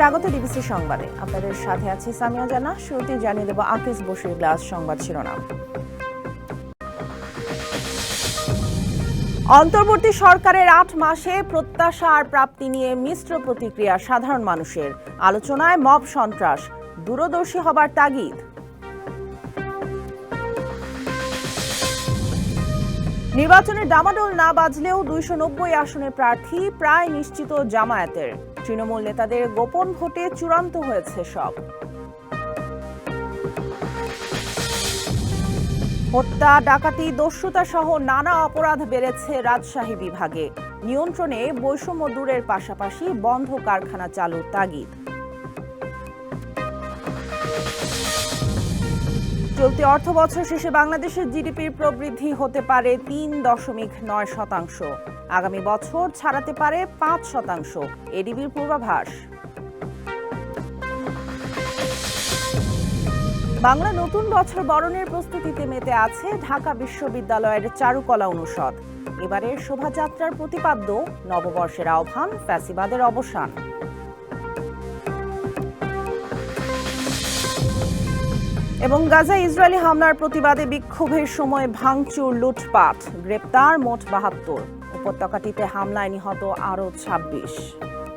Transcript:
স্বাগত ডিবিসি সংবাদে। আপনাদের সাথে আছি সামিয়া জানা। শুরুতে জানিয়ে দেব আকিস বসুর গ্লাস সংবাদ শিরোনাম। অন্তর্বর্তী সরকারের আট মাসে প্রত্যাশা আর প্রাপ্তি নিয়ে মিশ্র প্রতিক্রিয়া সাধারণ মানুষের। আলোচনায় মব সন্ত্রাস। দূরদর্শী হবার তাগিদ। নির্বাচনের ডামাডোল না বাজলেও দুইশো নব্বই আসনের প্রার্থী প্রায় নিশ্চিত জামায়াতের। তৃণমূল নেতাদের গোপন ভোটে চূড়ান্ত হয়েছে সব। হত্যা, ডাকাতি, দস্যুতা সহ নানা অপরাধ বেড়েছে রাজশাহী বিভাগে। নিয়ন্ত্রণে বৈষম্য দূরের পাশাপাশি বন্ধ কারখানা চালুর তাগিদ। চলতি অর্থ বছর শেষে বাংলাদেশের জিডিপির প্রবৃদ্ধি হতে পারে তিন দশমিক নয় শতাংশ। আগামী বছর ছাড়াতে পারে পাঁচ শতাংশ। এডিবির পূর্বাভাস। বাংলা নতুন বছর বরণের প্রস্তুতিতে মেতে আছে ঢাকা বিশ্ববিদ্যালয়ের চারুকলা অনুষদ। এবারের শোভাযাত্রার প্রতিপাদ্য নববর্ষের আহ্বান ফ্যাসিবাদের অবসান। এবং গাজা ইসরায়েলি হামলার প্রতিবাদে বিক্ষোভের সময় ভাঙচুর, লুটপাট, গ্রেপ্তার মোট বাহাত্তর। উপত্যকাটিতে হামলায় নিহত আরও ছাব্বিশ।